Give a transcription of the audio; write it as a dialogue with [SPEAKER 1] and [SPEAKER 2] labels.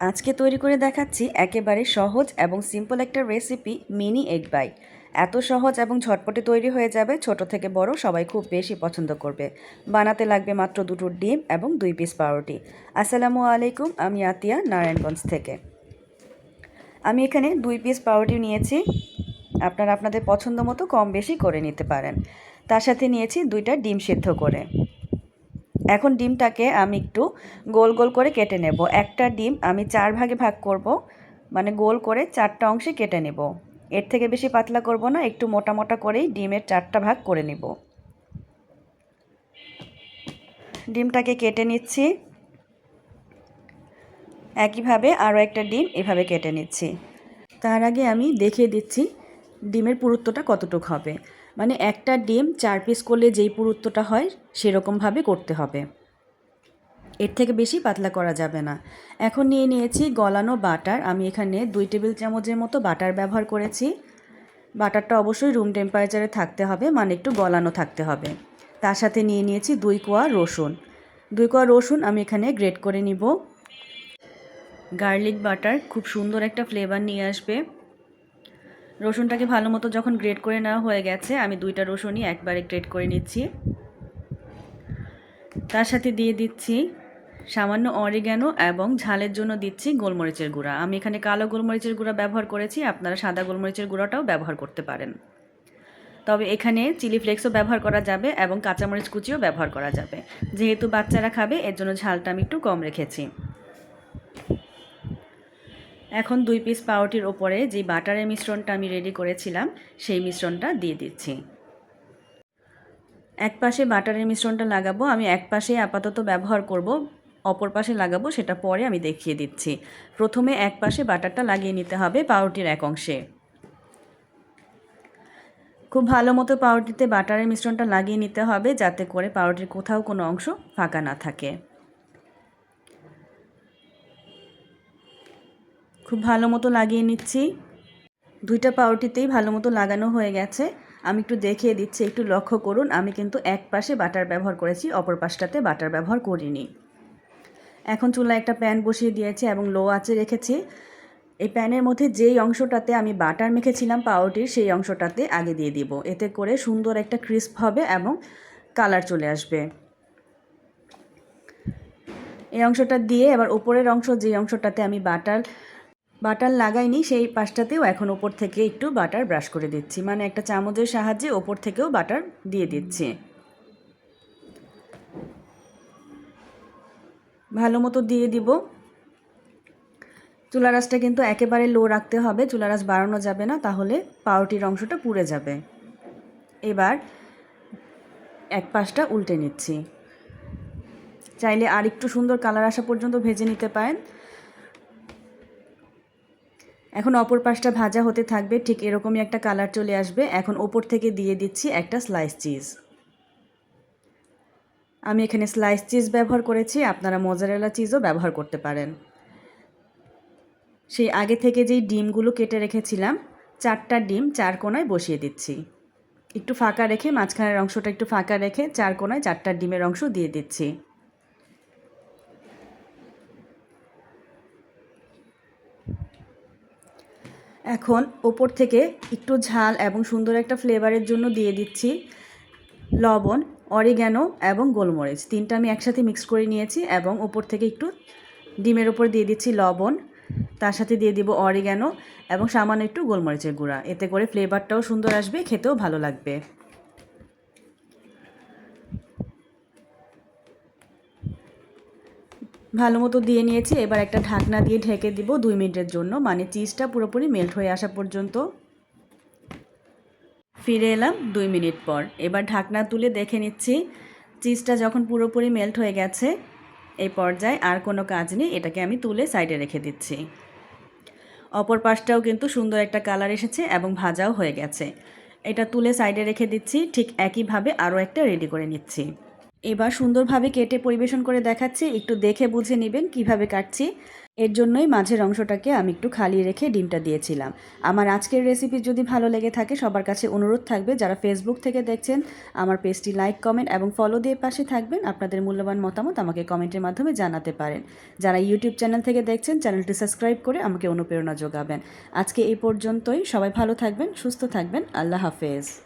[SPEAKER 1] আজকে তৈরি করে দেখাচ্ছি একেবারে সহজ এবং সিম্পল একটা রেসিপি মিনি এগ বাইট এত সহজ এবং ঝটপটে তৈরি হয়ে যাবে, ছোট থেকে বড় সবাই খুব বেশি পছন্দ করবে। বানাতে লাগবে মাত্র দুটো ডিম এবং দুই পিস পাউরুটি। আসসালামু আলাইকুম, আমি আতিয়া, নারায়ণগঞ্জ থেকে। আমি এখানে দুই পিস পাউরুটি নিয়েছি। আপনারা আপনাদের পছন্দ মতো কম বেশি করে নিতে পারেন। তার সাথে নিয়েছি দুইটা ডিম সিদ্ধ করে। এখন ডিমটাকে আমি একটু গোল গোল করে কেটে নেব। একটা ডিম আমি চার ভাগে ভাগ করব মানে গোল করে চারটা অংশে কেটে নেব। এর থেকে বেশি পাতলা করব না, একটু মোটা মোটা করেই ডিমের চারটা ভাগ করে নেব। ডিমটাকে কেটে নিচ্ছি। একইভাবে আরও একটা ডিম এভাবে কেটে নিচ্ছি। তার আগে আমি দেখিয়ে দিচ্ছি ডিমের পুরুত্বটা কতটুকু হবে। মানে একটা ডিম চার পিস করলে যেই পুরুত্বটা হয়, সেরকমভাবে করতে হবে। এর থেকে বেশি পাতলা করা যাবে না। এখন নিয়ে নিয়েছি গলানো বাটার। আমি এখানে দুই টেবিল চামচের মতো বাটার ব্যবহার করেছি। বাটারটা অবশ্যই রুম টেম্পারেচারে থাকতে হবে মানে একটু গলানো থাকতে হবে। তার সাথে নিয়ে নিয়েছি দুই কোয়া রসুন। দুই কোয়া রসুন আমি এখানে গ্রেট করে নিব। গার্লিক বাটার খুব সুন্দর একটা ফ্লেভার নিয়ে আসবে। রসুনটাকে ভালো মতো যখন গ্রেট করে নেওয়া হয়ে গেছে, আমি দুইটা রসুনই একবারে গ্রেট করে নিচ্ছি। তার সাথে দিয়ে দিচ্ছি সামান্য অরিগ্যানো এবং ঝালের জন্য দিচ্ছি গোলমরিচের গুঁড়া। আমি এখানে কালো গোলমরিচের গুঁড়া ব্যবহার করেছি, আপনারা সাদা গোলমরিচের গুঁড়াটাও ব্যবহার করতে পারেন। তবে এখানে চিলি ফ্লেক্সও ব্যবহার করা যাবে এবং কাঁচামরিচ কুচিও ব্যবহার করা যাবে। যেহেতু বাচ্চারা খাবে, এর জন্য ঝালটা আমি একটু কম রেখেছি। এখন দুই পিস পাউরুটির ওপরে যে বাটারের মিশ্রণটা আমি রেডি করেছিলাম, সেই মিশ্রণটা দিয়ে দিচ্ছি। এক পাশে বাটারের মিশ্রণটা লাগাবো, আমি এক পাশে আপাতত ব্যবহার করব, অপর পাশে লাগাবো, সেটা পরে আমি দেখিয়ে দিচ্ছি। প্রথমে এক পাশে বাটারটা লাগিয়ে নিতে হবে পাউরুটির এক অংশে। খুব ভালো মতো পাউরুটিতে বাটারের মিশ্রণটা লাগিয়ে নিতে হবে, যাতে করে পাউরুটির কোথাও কোনো অংশ ফাঁকা না থাকে। খুব ভালো মতো লাগিয়ে নিচ্ছি। দুইটা পাউরুটিতেই ভালো মতো লাগানো হয়ে গেছে। আমি একটু দেখিয়ে দিচ্ছি, একটু লক্ষ্য করুন। আমি কিন্তু এক পাশে বাটার ব্যবহার করেছি, অপর পাশটাতে বাটার ব্যবহার করিনি। এখন চুলায় একটা প্যান বসিয়ে দিয়েছি এবং লো আঁচে রেখেছি। এই প্যানের মধ্যে যেই অংশটাতে আমি বাটার মেখেছিলাম পাউরুটির, সেই অংশটাতে আগে দিয়ে দিব। এতে করে সুন্দর একটা ক্রিস্প হবে এবং কালার চলে আসবে। এই অংশটা দিয়ে এবার উপরের অংশ যে অংশটাতে আমি বাটার বাটার লাগাইনি, সেই পাশটাতেও এখন ওপর থেকে একটু বাটার ব্রাশ করে দিচ্ছি। মানে একটা চামচের সাহায্যে ওপর থেকেও বাটার দিয়ে দিচ্ছি। ভালো মতো দিয়ে দিব। চুলা রাসটা কিন্তু একেবারে লো রাখতে হবে, চুলা রাস বাড়ানো যাবে না, তাহলে পাউরুটির অংশটা পুড়ে যাবে। এবার এক পাশটা উল্টে নিচ্ছি। চাইলে আর একটু সুন্দর কালার আসা পর্যন্ত ভেজে নিতে পারেন। এখন অপর পাশটা ভাজা হতে থাকবে, ঠিক এরকমই একটা কালার চলে আসবে। এখন ওপর থেকে দিয়ে দিচ্ছি একটা স্লাইস চিজ আমি এখানে স্লাইস চিজ ব্যবহার করেছি, আপনারা মজারেলা চিজও ব্যবহার করতে পারেন। সেই আগে থেকে যেই ডিমগুলো কেটে রেখেছিলাম, চারটা ডিম চার কোনায় বসিয়ে দিচ্ছি। একটু ফাঁকা রেখে, মাঝখানের অংশটা একটু ফাঁকা রেখে, চার কোনায় চারটা ডিমের অংশ দিয়ে দিচ্ছি। এখন ওপর থেকে একটু ঝাল এবং সুন্দর একটা ফ্লেভারের জন্য দিয়ে দিচ্ছি লবণ, অরিগ্যানো এবং গোলমরিচ। তিনটা আমি একসাথে মিক্স করে নিয়েছি এবং ওপর থেকে একটু ডিমের ওপর দিয়ে দিচ্ছি লবণ। তার সাথে দিয়ে দিব অরিগ্যানো এবং সামান্য একটু গোলমরিচের গুঁড়া। এতে করে ফ্লেভারটাও সুন্দর আসবে, খেতেও ভালো লাগবে। ভালো মতো দিয়ে নিয়েছি, এবার একটা ঢাকনা দিয়ে ঢেকে দিব দুই মিনিটের জন্য। মানে চিজটা পুরোপুরি মেল্ট হয়ে আসা পর্যন্ত। ফিরে এলাম দুই মিনিট পর। এবার ঢাকনা তুলে দেখে নিচ্ছি চিজটা যখন পুরোপুরি মেল্ট হয়ে গেছে, এই পর্যায়ে আর কোনো কাজ নেই, এটাকে আমি তুলে সাইডে রেখে দিচ্ছি। অপর পাশটাও কিন্তু সুন্দর একটা কালার এসেছে এবং ভাজাও হয়ে গেছে। এটা তুলে সাইডে রেখে দিচ্ছি, ঠিক একইভাবে আরও একটা রেডি করে নিচ্ছি। এবার সুন্দরভাবে কেটে পরিবেশন করে দেখাচ্ছি। একটু দেখে বুঝে নেবেন কীভাবে কাটছি। এর জন্যই মাঝের অংশটাকে আমি একটু খালি রেখে ডিমটা দিয়েছিলাম। আমার আজকের রেসিপি যদি ভালো লেগে থাকে, সবার কাছে অনুরোধ থাকবে, যারা ফেসবুক থেকে দেখছেন, আমার পেজটি লাইক কমেন্ট এবং ফলো দিয়ে পাশে থাকবেন, আপনাদের মূল্যবান মতামত আমাকে কমেন্টের মাধ্যমে জানাতে পারেন। যারা ইউটিউব চ্যানেল থেকে দেখছেন চ্যানেলটি সাবস্ক্রাইব করে আমাকে অনুপ্রেরণা যোগাবেন। আজকে এই পর্যন্তই, সবাই ভালো থাকবেন, সুস্থ থাকবেন, আল্লাহ হাফেজ।